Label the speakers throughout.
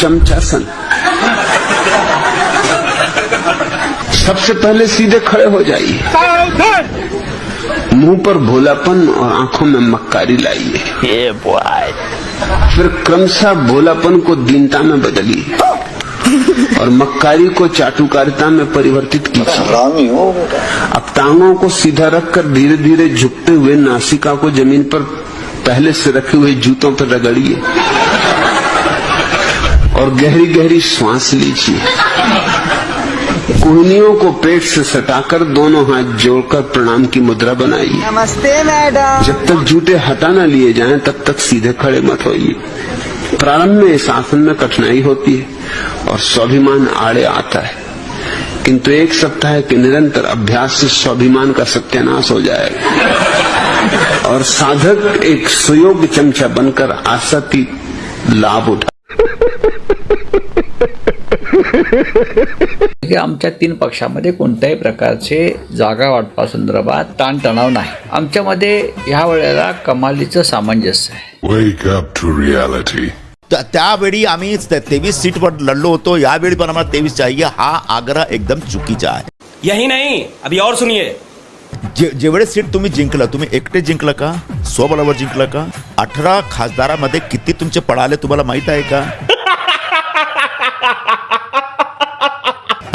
Speaker 1: चमचासन सबसे पहले सीधे खड़े हो जाइए। मुँह पर भोलापन और आँखों में मक्कारी लाइए। फिर क्रमशः भोलापन को दीनता में बदलिए और मक्कारी को चाटुकारिता में परिवर्तित कीजिए। अब टांगों को सीधा रखकर धीरे धीरे झुकते हुए नासिका को ज़मीन पर पहले से रखे हुए जूतों पर रगड़िए। और गहरी गहरी श्वास लीजिए। कुहनियों को पेट से सटाकर दोनों हाथ जोड़कर प्रणाम की मुद्रा बनाइए।
Speaker 2: नमस्ते मैडम।
Speaker 1: जब तक जूते हटा न लिए जाएँ तब तक सीधे खड़े मत होइए। प्रारंभ में इस आसन में कठिनाई होती है और स्वाभिमान आड़े आता है। किंतु एक सप्ताह के निरंतर अभ्यास से स्वाभिमान का सत्यानाश हो जाएगा। और साधक एक सुयोग्य चमचा बनकर आसक्ति लाभ उठा
Speaker 3: की आमच्या तीन पक्षामध्ये कोणत्याही प्रकारचे जागा वाटपासंदर्भात ताणतणाव नाही. आमच्यामध्ये ह्या वेळेला कमालीचं सामंजस्य आहे.
Speaker 4: त्यावेळी आम्ही तेवीस सीटवर लढलो होतो. यावेळी पण आम्हाला तेवीस चाहिए. हा आग्रह एकदम चुकीचा आहे.
Speaker 5: यही नहीं. अभी और सुनिए.
Speaker 4: जे जेवढे सीट तुम्ही जिंकलं तुम्ही एकटे जिंकलं का? स्वबळावर जिंकलं का? अठरा खासदारामध्ये किती तुमचे पळाले तुम्हाला माहीत आहे का?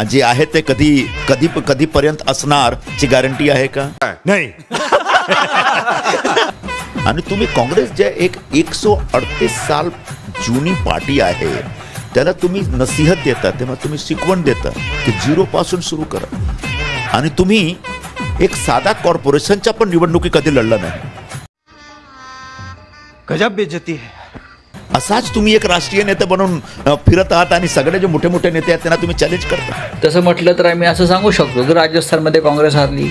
Speaker 4: जे आहे ते कधी कधी कधीपर्यंत असणार ची गॅरंटी आहे का? नाही. आणि तुम्ही काँग्रेस जे एक एकशे अडतीस साल जुनी पार्टी आहे त्याला तुम्ही नसीहत देता तेव्हा तुम्ही शिकवण देता की झिरो पासून सुरू करा. आणि तुम्ही एक साधा कॉर्पोरेशनच्या पण निवडणुकी कधी लढला नाही.
Speaker 6: गजब बेइज्जती है.
Speaker 4: असाच तुम्ही एक राष्ट्रीय नेते बनून फिरत आहात आणि सगळे जे मोठे मोठे नेते आहेत त्यांना तुम्ही चॅलेंज करता.
Speaker 3: तसं म्हटलं तर आम्ही असं सांगू शकतो की राजस्थानमध्ये काँग्रेस हारली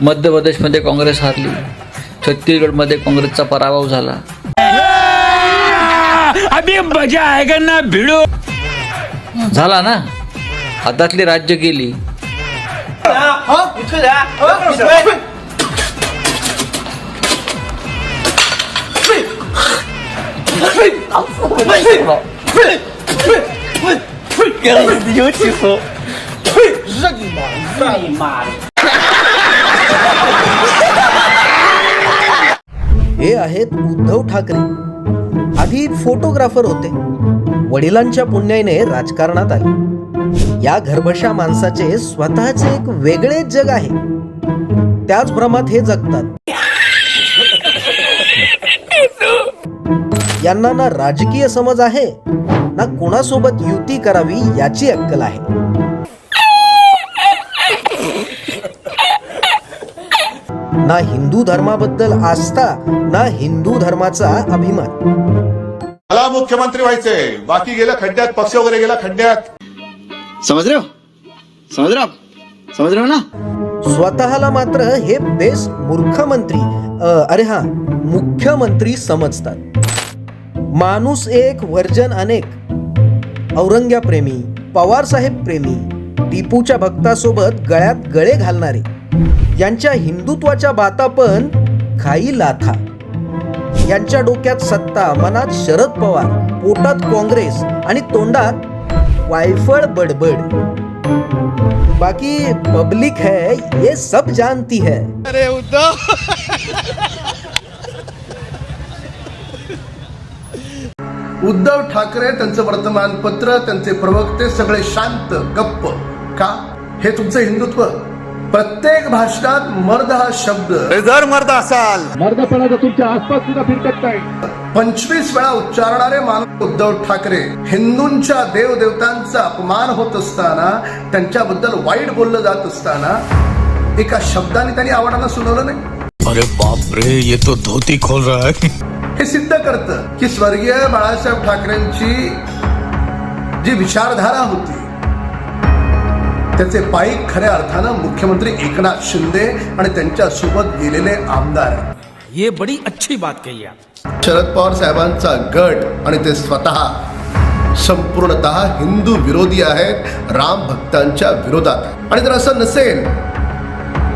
Speaker 3: मध्य प्रदेशमध्ये काँग्रेस हारली छत्तीसगडमध्ये काँग्रेसचा पराभव झाला.
Speaker 5: अभी मजा आएगा ना भिड़ो।
Speaker 3: झाला ना? हातातली राज्य गेली
Speaker 7: हे आहेत उद्धव ठाकरे. आधी फोटोग्राफर होते. वडिलांच्या पुण्याईने राजकारणात आले. या घरबशा माणसाचे स्वतःचे एक वेगळेच जग आहे. त्याच भ्रमात हे जगतात. यांना ना राजकीय समज आहे. ना कोणासोबत युती करावी याची अक्कल आहे. ना हिंदू धर्माबद्दल आस्था ना हिंदू धर्माचा अभिमान.
Speaker 8: मला मुख्यमंत्री व्हायचंय बाकी गेलं खड्ड्यात पक्ष वगैरे गेला खड्ड्यात.
Speaker 6: समझ रहे हो समझ रहे हो आप समझ रहे हो ना?
Speaker 7: स्वतःला मात्र हे बेस्ट मूर्खमंत्री अ, अरे हा मुख्यमंत्री समजतात. माणूस एक वर्जन अनेक. औरंग्या प्रेमी पवार साहेब प्रेमी टिपूच्या भक्तासोबत गळ्यात गळे घालणारे. यांच्या हिंदुत्वाच्या बाता पण खाई लाथा. यांच्या डोक्यात सत्ता मनात शरद पवार पोटात काँग्रेस आणि तोंडात वायफळ बडबड. बाकी पब्लिक है ये सब जानती है.
Speaker 9: उद्धव! ठाकरे त्यांचं वर्तमानपत्र त्यांचे प्रवक्ते सगळे शांत गप्प. का? हे तुमचं हिंदुत्व. प्रत्येक भाषणात मर्द हा शब्द.
Speaker 8: जर मर्द असाल.
Speaker 9: पंचवीस वेळा उच्चारणारे माणूस उद्धव ठाकरे. हिंदूंच्या देवदेवतांचा अपमान होत असताना त्यांच्याबद्दल वाईट बोललं जात असताना एका शब्दाने त्यांनी आव्हानांना सुनावलं नाही.
Speaker 5: अरे बाप रे ये तो धोती खोल रहा है.
Speaker 9: हे सिद्ध करतं की स्वर्गीय बाळासाहेब ठाकरेंची जी विचारधारा होती त्याचे पाईक खऱ्या अर्थानं मुख्यमंत्री एकनाथ शिंदे आणि त्यांच्यासोबत गेलेले आमदार.
Speaker 5: ये बड़ी अच्छी बात कही आप
Speaker 9: शरद पवार साहेबांचा गट आणि ते स्वतः संपूर्णतः हिंदू विरोधी आहेत राम भक्तांच्या विरोधात. आणि जर असं नसेल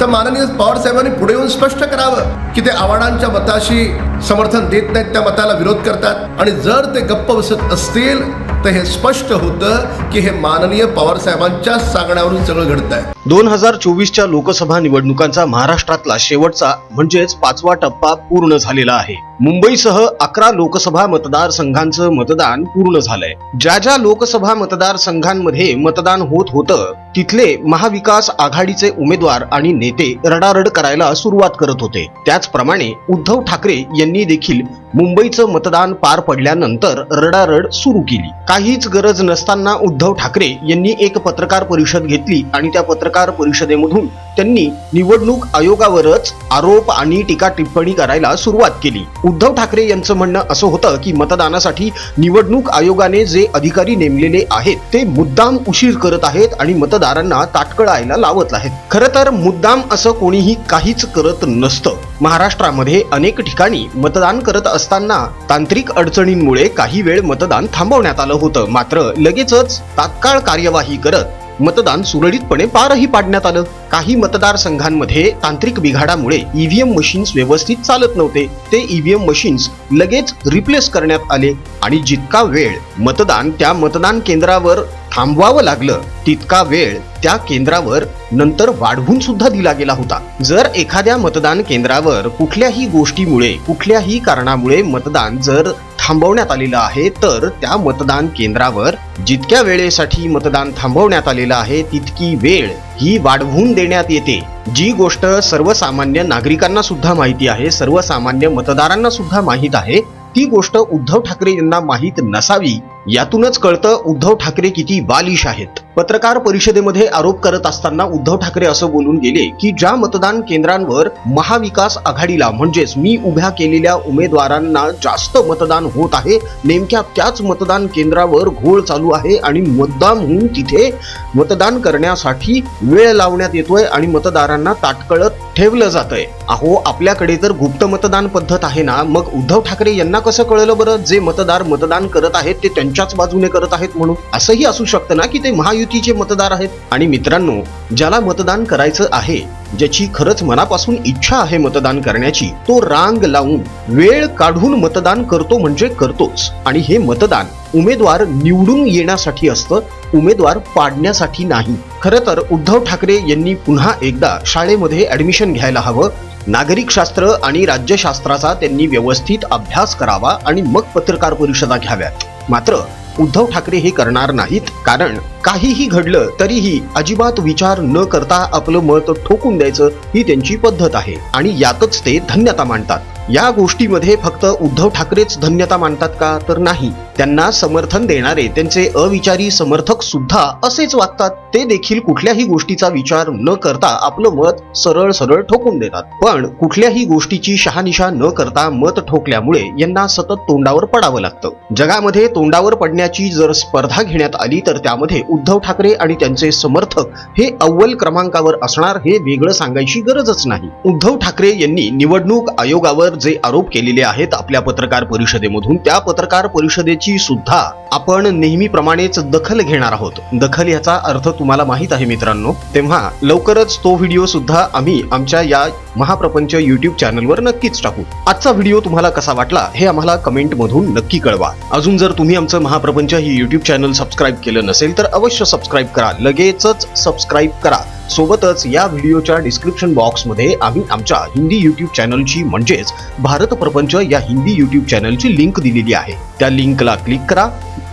Speaker 9: तर माननीय पवार साहेबांनी पुढे येऊन स्पष्ट करावं की ते आव्हाडांच्या मताशी समर्थन देत नाहीत त्या मताला विरोध करतात. आणि जर ते गप्प बसत असतील तर हे स्पष्ट होतं की हे माननीय पवार साहेबांच्या सांगण्यावरून सगळं घडत आहे
Speaker 2: दोन हजार चोवीसच्या लोकसभा निवडणुकांचा महाराष्ट्रातला शेवटचा म्हणजेच पाचवा टप्पा पूर्ण झालेला आहे. मुंबईसह अकरा लोकसभा मतदारसंघांचं मतदान पूर्ण झालंय. ज्या ज्या लोकसभा मतदारसंघांमध्ये मतदान होत होतं तिथले महाविकास आघाडीचे उमेदवार आणि नेते रडारड करायला सुरुवात करत होते. त्याचप्रमाणे उद्धव ठाकरे यांनी देखील मुंबईचं मतदान पार पडल्यानंतर रडारड सुरू केली. काहीच गरज नसताना उद्धव ठाकरे यांनी एक पत्रकार परिषद घेतली आणि त्या पत्रकार परिषदेमधून त्यांनी निवडणूक आयोगावरच आरोप आणि टीका टिप्पणी करायला सुरुवात केली. उद्धव ठाकरे यांचं म्हणणं असं होतं की मतदानासाठी निवडणूक आयोगाने जे अधिकारी नेमलेले आहेत ते मुद्दाम उशीर करत आहेत आणि मतदारांना ताटकळायला लावत आहेत. खरं तर मुद्दाम असं कोणीही काहीच करत नसतं. महाराष्ट्रामध्ये अनेक ठिकाणी मतदान करत असताना तांत्रिक अडचणींमुळे काही वेळ मतदान थांबवण्यात आलं होतं. मात्र लगेचच तात्काळ कार्यवाही करत मतदान सुरळीतपणे पारही पाडण्यात आलं. काही मतदारसंघांमध्ये तांत्रिक बिघाडामुळे ईव्हीएम मशीन्स व्यवस्थित चालत नव्हते. ते ईव्हीएम मशीन्स लगेच रिप्लेस करण्यात आले आणि जितका वेळ मतदान त्या मतदान केंद्रावर थांबवावं लागलं तितका वेळ त्या केंद्रावर नंतर वाढवून सुद्धा दिला गेला होता. जर एखाद्या मतदान केंद्रावर कुठल्याही गोष्टीमुळे कुठल्याही कारणामुळे मतदान जर थांबवण्यात आलेलं आहे तर त्या मतदान केंद्रावर जितक्या वेळेसाठी मतदान थांबवण्यात आलेलं आहे तितकी वेळ ही वाढवून देण्यात येते. जी गोष्ट सर्वसामान्य नागरिकांना सुद्धा माहिती आहे सर्वसामान्य मतदारांना सुद्धा माहीत आहे ती गोष्ट उद्धव ठाकरे यांना माहीत नसावी यातूनच कळतं उद्धव ठाकरे किती बालिश आहेत. पत्रकार परिषदेमध्ये आरोप करत असताना उद्धव ठाकरे असं बोलून गेले की ज्या मतदान केंद्रांवर महाविकास आघाडीला म्हणजेच मी उभ्या केलेल्या उमेदवारांना जास्त मतदान होत आहे नेमक्या त्याच मतदान केंद्रावर घोळ चालू आहे आणि मुद्दाम होऊन तिथे मतदान करण्यासाठी वेळ लावण्यात येतोय आणि मतदारांना ताटकळत ठेवलं जातंय. अहो आपल्याकडे तर गुप्त मतदान पद्धत आहे ना मग उद्धव ठाकरे यांना कसं कळलं बरं? जे मतदार मतदान करत आहेत ते त्यांच्याच बाजूने करत आहेत म्हणून. असंही असू शकतं ना की ते महायुतीचे मतदार आहेत? आणि मित्रांनो ज्याला मतदान करायचं आहे ज्याची खरंच मनापासून इच्छा आहे मतदान करण्याची तो रांग लावून वेळ काढून मतदान करतो म्हणजे करतोच. आणि हे मतदान उमेदवार निवडून येण्यासाठी असतं उमेदवार पाडण्यासाठी नाही. खरं तर उद्धव ठाकरे यांनी पुन्हा एकदा शाळेमध्ये ऍडमिशन घ्यायला हवं. नागरिक शास्त्र आणि राज्यशास्त्राचा त्यांनी व्यवस्थित अभ्यास करावा आणि मग पत्रकार परिषदा घ्याव्यात. मात्र उद्धव ठाकरे हे करणार नाहीत. कारण काहीही घडलं तरीही अजिबात विचार न करता आपलं मत ठोकून द्यायचं ही त्यांची पद्धत आहे. आणि यातच ते धन्यता मानतात. या गोष्टीमध्ये फक्त उद्धव ठाकरेच धन्यता मानतात का तर नाही. त्यांना समर्थन देणारे त्यांचे अविचारी समर्थक सुद्धा असेच वागतात. ते देखील कुठल्याही गोष्टीचा विचार न करता आपलं मत सरळ सरळ ठोकून देतात. पण कुठल्याही गोष्टीची शहानिशा न करता मत ठोकल्यामुळे यांना सतत तोंडावर पडावं लागतं. जगामध्ये तोंडावर पडण्याची जर स्पर्धा घेण्यात आली तर त्यामध्ये उद्धव ठाकरे आणि त्यांचे समर्थक हे अव्वल क्रमांकावर असणार हे वेगळं सांगायची गरजच नाही. उद्धव ठाकरे यांनी निवडणूक आयोगावर जे आरोप केलेले आहेत आपल्या पत्रकार परिषदेमधून त्या पत्रकार परिषदेची सुद्धा आपण नेहमीप्रमाणेच दखल घेणार आहोत. दखल याचा अर्थ तुम्हाला माहीत आहे मित्रांनो. तेव्हा लवकरच तो व्हिडिओ सुद्धा आम्ही आमच्या या महाप्रपंच युट्यूब चॅनलवर नक्कीच टाकू. आजचा व्हिडिओ तुम्हाला कसा वाटला हे आम्हाला कमेंट मधून नक्की कळवा. अजून जर तुम्ही आमचं महाप्रपंच ही युट्यूब चॅनल सबस्क्राईब केलं नसेल तर अवश्य सबस्क्राईब करा. लगेचच सबस्क्राईब करा. सोबतच या व्हिडिओच्या डिस्क्रिप्शन बॉक्समध्ये आम्ही आमच्या हिंदी युट्यूब चॅनलची म्हणजेच भारत प्रपंच या हिंदी युट्यूब चॅनलची लिंक दिलेली आहे. त्या लिंकला क्लिक करा.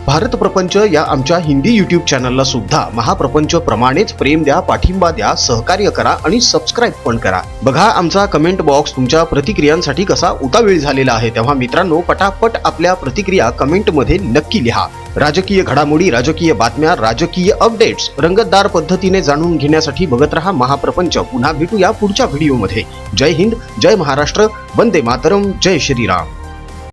Speaker 2: भारत प्रपंच या आमच्या हिंदी युट्यूब चॅनलला सुद्धा महाप्रपंच प्रमाणेच प्रेम द्या पाठिंबा द्या सहकार्य करा आणि सबस्क्राईब पण करा. बघा आमचा कमेंट बॉक्स तुमच्या प्रतिक्रियांसाठी कसा उतावीळ झालेला आहे. तेव्हा मित्रांनो पटापट आपल्या प्रतिक्रिया कमेंटमध्ये नक्की लिहा. राजकीय घडामोडी राजकीय बातम्या राजकीय अपडेट्स रंगतदार पद्धतीने जाणून घेण्यासाठी बघत रहा महाप्रपंच. पुन्हा भेटूया पुढच्या व्हिडिओमध्ये जय हिंद जय महाराष्ट्र वंदे मातरम जय श्रीराम.